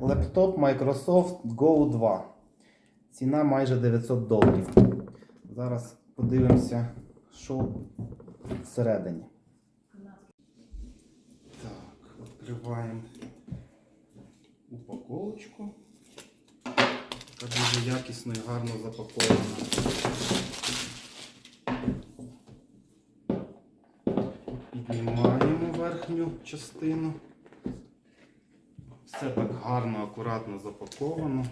Лептоп Microsoft Go 2. Ціна майже 900 доларів. Зараз подивимося, що всередині. Так, відкриваємо упаковочку. Така дуже якісно і гарно запакована. Піднімаємо верхню частину. Все так гарно, акуратно запаковано.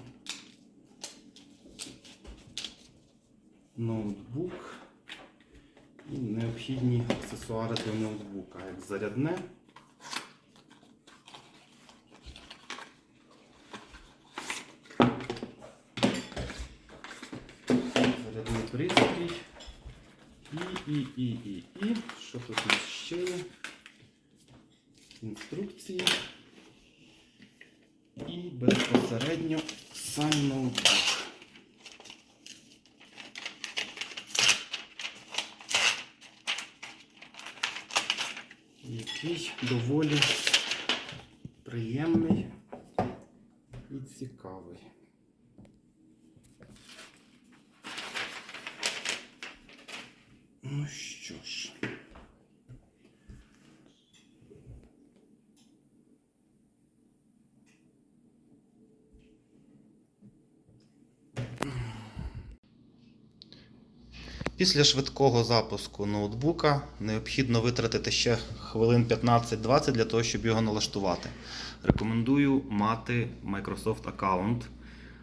Ноутбук і необхідні аксесуари до ноутбука, як зарядне. Зарядний пристрій. І, і, і, і, і. Що тут у нас ще є? Інструкції. Безпосередньо сам ноутбук. Який доволі приємний і цікавий. Ну що ж. Після швидкого запуску ноутбука необхідно витратити ще хвилин 15-20 для того, щоб його налаштувати. Рекомендую мати Microsoft аккаунт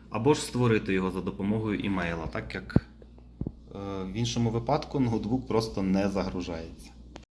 або ж створити його за допомогою імейла, так як е, в іншому випадку ноутбук просто не загружається.